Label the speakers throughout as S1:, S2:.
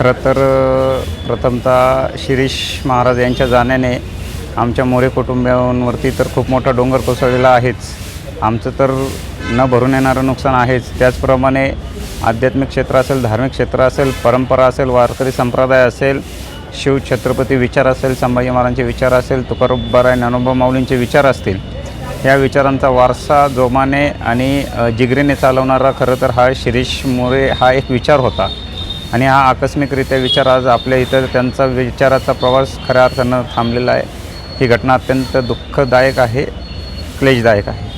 S1: खरं तर प्रथमतः शिरीष महाराज यांच्या जाण्याने आमच्या मोरे कुटुंबियांवरती तर खूप मोठा डोंगर कोसळलेला आहेच. आमचं तर न भरून येणारं नुकसान आहेच. त्याचप्रमाणे आध्यात्मिक क्षेत्र असेल धार्मिक क्षेत्र असेल परंपरा असेल वारकरी संप्रदाय असेल शिव छत्रपती विचार असेल संभाजी महाराजांचे विचार असेल तुकारोबाराय ज्ञानोबा माऊलींचे विचार असतील या विचारांचा वारसा जोमाने आणि जिगरीने चालवणारा खरं तर हा शिरीष मोरे हा एक विचार होता. आणि हा आकस्मिकरित्या विचार आज आपल्या इथं त्यांचा विचाराचा प्रवास खऱ्या अर्थानं थांबलेला आहे. ही घटना अत्यंत दुःखदायक आहे क्लेशदायक आहे.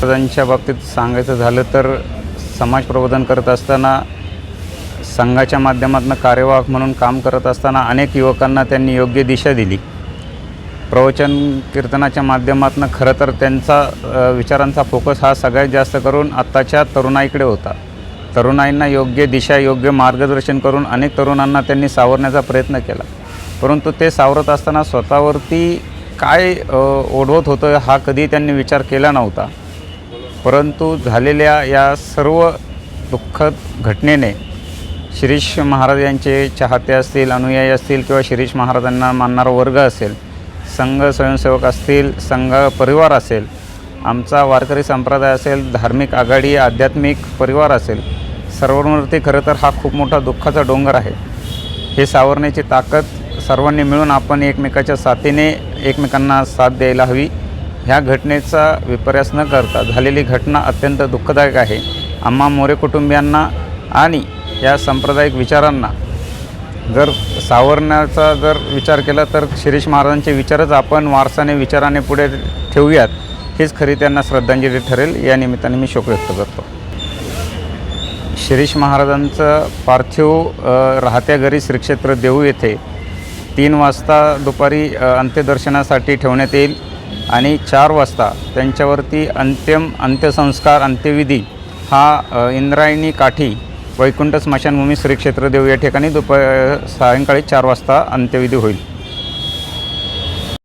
S1: त्यांच्या बाबतीत सांगायचं झालं तर समाज प्रबोधन करत असताना संघाच्या माध्यमातून कार्यवाहक म्हणून काम करत असताना अनेक युवकांना त्यांनी योग्य दिशा दिली. प्रवचन कीर्तनाच्या माध्यमातून खरं तर त्यांचा विचारांचा फोकस हा सगळ्यात जास्त करून आत्ताच्या तरुणाईकडे होता. तरुणाईंना योग्य दिशा योग्य मार्गदर्शन करून अनेक तरुणांना त्यांनी सावरण्याचा प्रयत्न केला. परंतु ते सावरत असताना स्वतःवरती काय ओढवत होतं हा कधी त्यांनी विचार केला नव्हता. परंतु झालेल्या या सर्व दुःखद घटनेने शिरीष महाराज यांचे चाहते असतील अनुयायी असतील किंवा शिरीष महाराजांना मानणारा वर्ग असेल संघ स्वयंसेवक असतील संघ परिवार असेल आमचा वारकरी संप्रदाय असेल धार्मिक आघाडी आध्यात्मिक परिवार असेल सर्वांवरती खरं तर हा खूप मोठा दुःखाचा डोंगर आहे. हे सावरण्याची ताकद सर्वांनी मिळून आपण एकमेकाच्या साथीने एकमेकांना साथ द्यायला हवी. ह्या घटनेचा विपर्यास न करता झालेली घटना अत्यंत दुःखदायक आहे. आम्हा मोरे कुटुंबियांना आणि या सांप्रदायिक विचारांना जर सावरण्याचा जर विचार केला तर शिरीष महाराजांचे विचारच आपण वारसाने विचाराने पुढे ठेवूयात. हेच खरी त्यांना श्रद्धांजली ठरेल. या निमित्ताने मी शोक व्यक्त करतो. शिरीष महाराजांचं पार्थिव राहत्या घरी श्रीक्षेत्र देऊ येथे तीन वाजता दुपारी अंत्यदर्शनासाठी ठेवण्यात येईल आणि चार वाजता त्यांच्यावरती अंत्यम अंत्यसंस्कार अंत्यविधी हा इंद्रायणी काठी वैकुंठ स्मशानभूमी श्रीक्षेत्र देऊ या ठिकाणी दुपार सायंकाळी चार वाजता अंत्यविधी होईल.